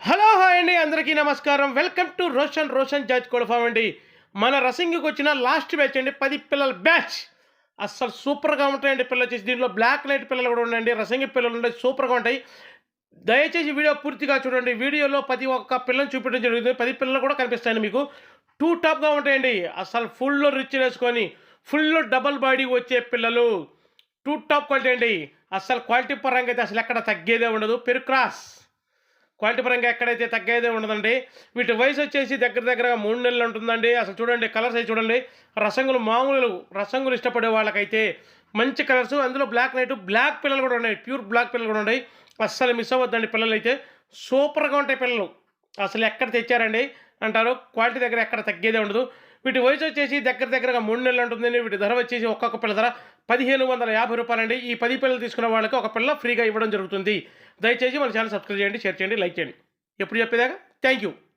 Hello hi అండి. అందరికీ నమస్కారం. వెల్కమ్ టు రోషన్ రోషన్ జాజ్ కోడఫామ్ అండి. మన రసింగ్కి వచ్చిన లాస్ట్ బ్యాచ్ అండి. పది పిల్లల బ్యాచ్. అస్సలు సూపర్గా ఉంటాయండి పిల్లలు వచ్చేసి. దీంట్లో బ్లాక్ లైట్ పిల్లలు కూడా ఉన్నాయండి రసింగి పిల్లలు ఉంటాయి సూపర్గా ఉంటాయి. దయచేసి వీడియో పూర్తిగా చూడండి. వీడియోలో ప్రతి ఒక్క పిల్లని చూపించడం జరుగుతుంది. పది పిల్లలు కూడా కనిపిస్తాయండి మీకు. టూ టాప్గా ఉంటాయండి. అసలు ఫుల్ రిచ్ వేసుకొని ఫుల్ డబల్ బాడీ వచ్చే పిల్లలు. టూ టాప్ క్వాలిటీ అండి. అసలు క్వాలిటీ పరంగా అయితే అసలు ఎక్కడ తగ్గేదే ఉండదు. Peru cross. క్వాలిటీ పరంగా ఎక్కడైతే తగ్గేదే ఉండదండి. వీటి వయసు వచ్చేసి దగ్గర దగ్గరగా మూడు నెలలు ఉంటుందండి. అసలు చూడండి కలర్స్ అయితే చూడండి. రసంగులు మామూలు రసంగులు ఇష్టపడే వాళ్ళకైతే మంచి కలర్స్. అందులో బ్లాక్ నైట్ బ్లాక్ పిల్లలు కూడా ఉన్నాయి. ప్యూర్ బ్లాక్ పిల్లలు కూడా ఉన్నాయి. అస్సలు మిస్ అవ్వద్దండి పిల్లలు అయితే సూపర్గా ఉంటాయి పిల్లలు. అసలు ఎక్కడ తెచ్చారండి? అంటారు. క్వాలిటీ దగ్గర ఎక్కడ తగ్గేదే ఉండదు. వీటి వయసు వచ్చేసి దగ్గర దగ్గరగా మూడు నెలలు ఉంటుందండి వీటి ధర వచ్చేసి ఒక్కొక్క పిల్ల ధర పదిహేను వందల యాభై రూపాయలండి. ఈ పది పిల్లలు తీసుకున్న వాళ్ళకి ఒక పిల్ల ఫ్రీగా ఇవ్వడం జరుగుతుంది. దయచేసి మన ఛానల్ సబ్స్క్రైబ్ చేయండి షేర్ చేయండి లైక్ చేయండి. ఎప్పుడు చెప్పేదాకా? Thank you.